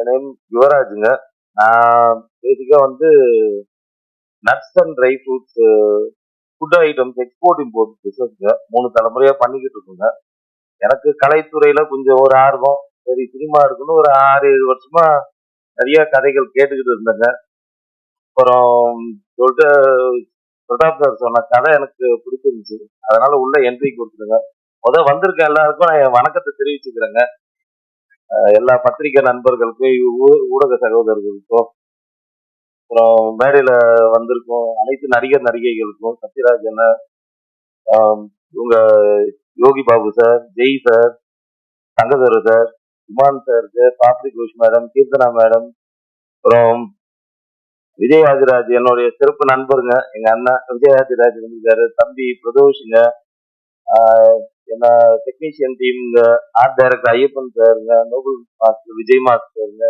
என் name யுவராஜுங்க. நான் பேசிக்காக வந்து nuts and dry fruits food items export import பிஸ்னஸ்ங்க மூணு தலைமுறையாக பண்ணிக்கிட்டு இருக்கோங்க. எனக்கு கலைத்துறையில் கொஞ்சம் ஒரு ஆர்வம். சரி சினிமா இருக்குன்னு ஒரு ஆறு ஏழு வருஷமா நிறைய கதைகள் கேட்டுக்கிட்டு இருந்தேங்க. அப்புறம் சொல்லிட்டு பிரதாப் சார் சொன்ன கதை எனக்கு பிடிச்சிருந்துச்சு. அதனால உள்ள என்ட்ரி கொடுத்துருங்க முதல் வந்திருக்க எல்லாருக்கும் நான் என் வணக்கத்தை தெரிவிச்சுக்கிறேங்க. எல்லா பத்திரிகை நண்பர்களுக்கும் ஊடக சகோதரர்களுக்கும் அப்புறம் மேடையில வந்திருக்கும் அனைத்து நடிகர் நடிகைகளுக்கும் சத்யராஜ் அண்ணா இவங்க யோகி பாபு சார் ஜெய் சார் தங்கதரு சார் இமான் சாருக்கு பாப்ரி கோஷ் மேடம் கீர்த்தனா மேடம் அப்புறம் விஜய் ஆதிராஜ் என்னுடைய சிறப்பு நண்பருங்க எங்க அண்ணன் விஜய் ஆதிராஜ் வந்திருக்காரு தம்பி பிரதோஷுங்க என்ன டெக்னீஷியன் டீம்ங்க ஆர்ட் டைரக்டர் ஐயப்பன் சாருங்க நோபல் மாஸ்டர் விஜய் மாஸ்டருங்க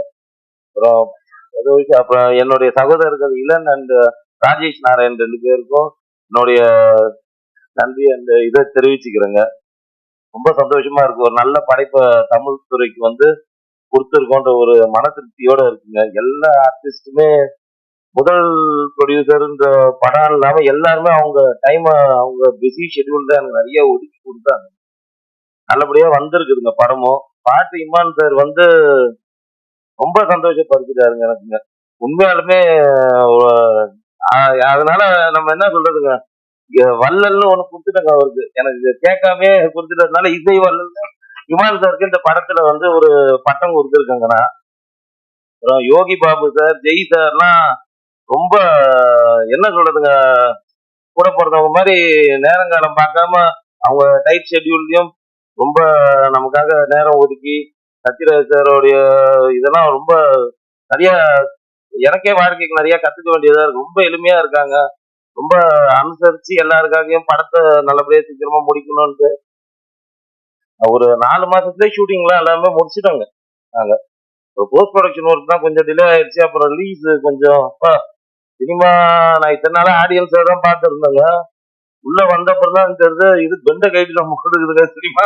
அப்புறம் பிரதோஷ் அப்புறம் என்னுடைய சகோதரர்கள் இளன் அண்ட் ராஜேஷ் நாராயண் ரெண்டு பேருக்கும் என்னுடைய நன்றி அந்த இதை தெரிவிச்சுக்கிறேங்க. ரொம்ப சந்தோஷமா இருக்கு. ஒரு நல்ல படைப்பை தமிழ் துறைக்கு வந்து கொடுத்துருக்கோன்ற ஒரு மன திருப்தியோட இருக்குங்க. எல்லா ஆர்டிஸ்டுமே முதல் ப்ரொடியூசர்ன்ற படம் இல்லாம எல்லாருமே அவங்க டைம் அவங்க பிஸி ஷெட்யூல் தான் எனக்கு நிறைய ஒதுக்கி கொடுத்தாங்க. நல்லபடியா வந்திருக்குதுங்க படமும். பாட்டு இமான் சார் வந்து ரொம்ப சந்தோஷப்படுத்திட்டாருங்க எனக்குங்க. உண்மையாலுமே அதனால நம்ம என்ன சொல்றதுங்க வள்ளல்னு ஒண்ணு கொடுத்துட்டாங்க அவருக்கு. எனக்கு கேட்காமே கொடுத்துட்டதுனால இசை வல்லல் இமான் சாருக்கு இந்த படத்துல வந்து ஒரு பட்டம் கொடுத்துருக்காங்கண்ணா. அப்புறம் யோகி பாபு சார் ஜெய் சார்லாம் ரொம்ப என்ன சொல்றதுங்க கூட பிறந்தவங்க மாதிரி நேரங்காலம் பார்க்காம அவங்க டைட் ஷெட்யூல்லையும் ரொம்ப நமக்காக நேரம் ஒதுக்கி சத்யராஜ் சாரோடைய இதெல்லாம் ரொம்ப நிறைய எனக்கே வாழ்க்கைக்கு நிறைய கத்துக்க வேண்டியதா இருக்கு. ரொம்ப எளிமையா இருக்காங்க. ரொம்ப அனுசரிச்சு எல்லாருக்காகவும் படத்தை நல்லபடியா சீக்கிரமா முடிக்கணும்ட்டு ஒரு நாலு மாதத்துலேயே ஷூட்டிங்லாம் எல்லாமே முடிச்சிட்டாங்க. நாங்க. போஸ்ட் ப்ரொடக்ஷன் ஒர்க் தான் கொஞ்சம் டிலே ஆயிடுச்சு. அப்புறம் ரிலீஸ் கொஞ்சம் சினிமா நான் இத்தனை நாளா ஆடியன்ஸ் தான் பார்த்துருந்தேங்க. உள்ள வந்த அப்புறம் தான் இது பெண்ட கைட்டு நம்ம சினிமா.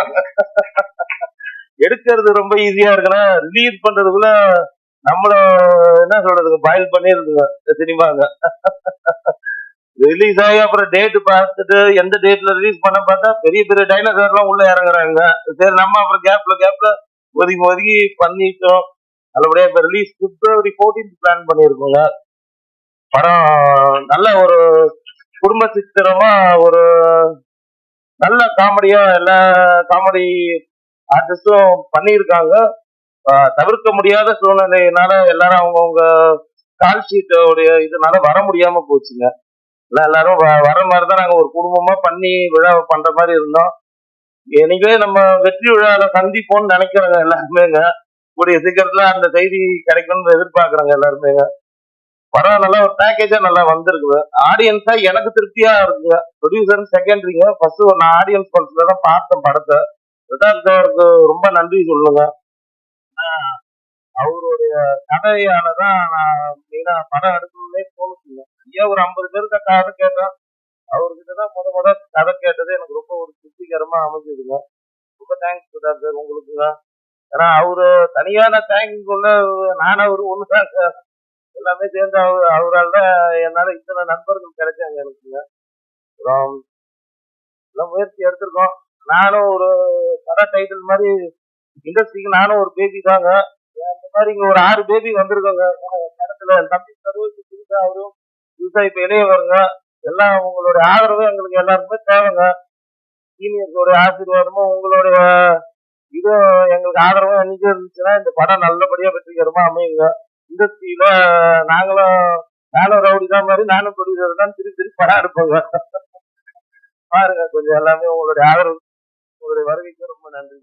எடுக்கிறது ரொம்ப ஈஸியா இருக்குன்னா ரிலீஸ் பண்றதுக்குள்ள நம்மள என்ன சொல்றதுங்க பாயில் பண்ணிருக்குங்க இந்த சினிமாங்க. ரிலீஸ் ஆகி அப்புறம் டேட் பார்த்துட்டு எந்த டேட்ல ரிலீஸ் பண்ண பார்த்தா பெரிய பெரிய டைனோசர் எல்லாம் உள்ள இறங்குறாங்க. சரி நம்ம அப்புறம் கேப்ல கேப்ல ஒதுக்கி ஒதுக்கி பண்ணிட்டோம். நல்லபடியா இப்ப ரிலீஸ் பிப்ரவரி 14 பிளான் பண்ணியிருக்கோங்க. படம் நல்ல ஒரு குடும்ப சித்திரமா ஒரு நல்ல காமெடியா எல்லா காமெடி ஆர்டிஸ்டும் பண்ணியிருக்காங்க. தவிர்க்க முடியாத சூழ்நிலையினால எல்லாரும் அவங்கவுங்க கால் ஷீட்டோடைய இதனால வர முடியாம போச்சுங்க. எல்லாம் எல்லாரும் வ- வர மாதிரி தான் நாங்கள் ஒரு குடும்பமா பண்ணி விழா பண்ற மாதிரி இருந்தோம். என்னைக்கே நம்ம வெற்றி விழாவில் சந்திப்போம்னு நினைக்கிறோங்க எல்லாருமேங்க. கூடிய சீக்கிரத்துல அந்த செய்தி கிடைக்கும்னு எதிர்பார்க்குறோங்க எல்லாருமேங்க. படம் நல்லா ஒரு பேக்கேஜா நல்லா வந்திருக்குது. ஆடியன்ஸா எனக்கு திருப்தியா இருக்குங்க ப்ரொடியூசர் செகண்டரிங்க ஃபர்ஸ்ட் ஒரு நான் ஆடியன்ஸ் படத்துல தான் பார்த்தேன் படத்தை. பிரதாப் ரொம்ப நன்றி சொல்லுங்க. அவருடைய கதையால தான் நான் மெயினா படம் எடுக்கணும்னே தோணுச்சுங்க. ஐயா ஒரு ஐம்பது பேருக்கு கதை கேட்டேன் அவர்கிட்ட தான் முத முத கதை கேட்டது எனக்கு ரொம்ப ஒரு திருப்திகரமா அமைஞ்சதுங்க. ரொம்ப தேங்க்ஸ் பிரதாப் சார் உங்களுக்குங்க ஏன்னா அவரு தனியான தேங்க்ஸ் சொல்ல நானும் அவரு தான் சார் எல்லாமே சேர்ந்து அவர் அவரால் தான் என்னால் இத்தனை நண்பர்கள் கிடைச்சாங்க எனக்குங்க. அப்புறம் எல்லாம் முயற்சி எடுத்திருக்கோம். நானும் ஒரு பட டைட்டில் மாதிரி இண்டஸ்ட்ரிக்கு நானும் ஒரு பேபி தாங்க. அந்த மாதிரி இங்கே ஒரு ஆறு பேபி வந்திருக்கோங்க. படத்துல தம்பி சர்வீஸ் புதுசா அவரும் இப்போ இப்ப இளையவருங்க எல்லாம் உங்களுடைய ஆதரவு எங்களுக்கு எல்லாருக்குமே தேவைங்க. சீனியர்ஸோட ஆசீர்வாதமும் உங்களுடைய இதுவும் எங்களுக்கு ஆதரவும் என்னைக்கு இருந்துச்சுன்னா இந்த படம் நல்லபடியாக வெற்றிகரமாக அமையுங்க. இண்டஸ்ட்ரியில நாங்களும் நானும் ரவுடி தான் மாதிரி நானும் ப்ரொடியூசர் தான் திருப்பி திருப்பி படம் எடுப்போங்க பாருங்க கொஞ்சம் எல்லாமே உங்களுடைய ஆதரவு உங்களுடைய வருகைக்கு ரொம்ப நன்றி.